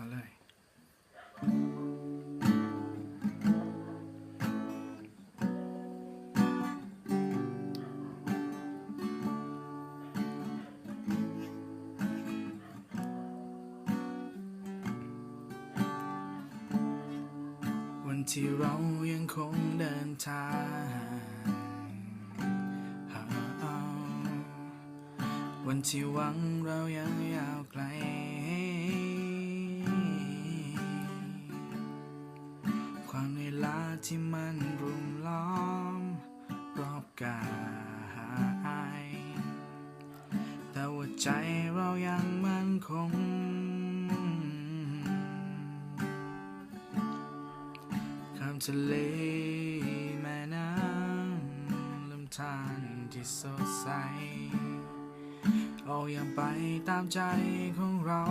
เอาเลยวันที่เรายังคงเดินทางวันที่หวังเรายังยาวไกล ความเหนื่อยล้าที่มันรุมล้อม รอบกายแต่ว่าใจเรายังมั่นคงข้ามทะเลแม่น้ำลำธารที่สดใส เอาอย่างไปตามใจของเรา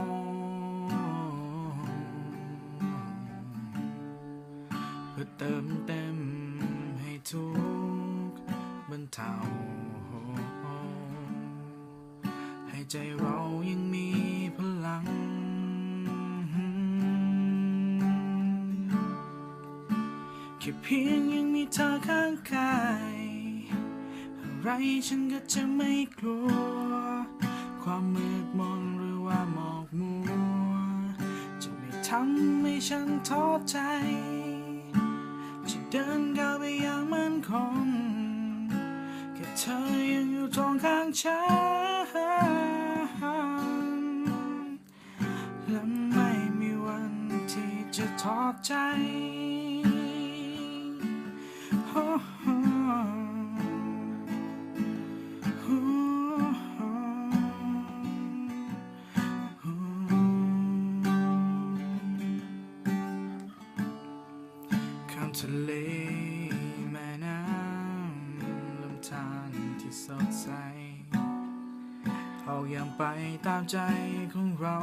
พื่อเติมเต็มให้ทุกบรรเทาให้ใจเรายังมีพลัง แค่เพียงยังมีเธอข้างกายอะไรฉันก็จะไม่กลัว ความมืดมนหรือว่าหมอกมัว จะไม่ทำให้ฉันท้อใจ เดินก้าวไปอย่างมั่นคงแค่เธอยังอยู่ตรงข้างฉันและไม่มีวันที่จะท้อใจ ทะเลแม่น้ำลำธารที่สดใสออกอย่างไปตามใจของเรา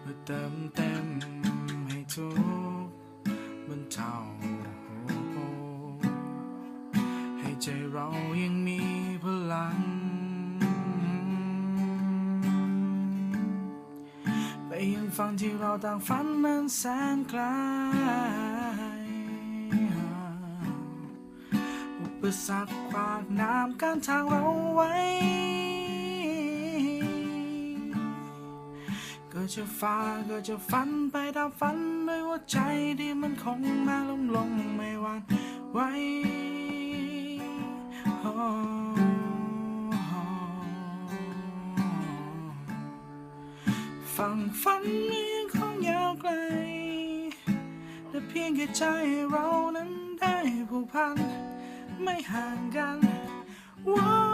เพื่อเติมเต็มให้ทุกบรรเทาให้ใจเรายัง ฝันที่เราต่างฝันนั้นแสนไกลอุปสรรคขวางน้ำกั้นทางเราไว้ ก็จะฝ่าก็จะฝันไปตามฝันด้วยหัวใจที่มันคงมาลงลงไม่หวันไหวโฝันนี้คงยาวไกล แต่เพียงแค่ใจเรานั้นได้ผูกพัน ไม่ห่างกันว้า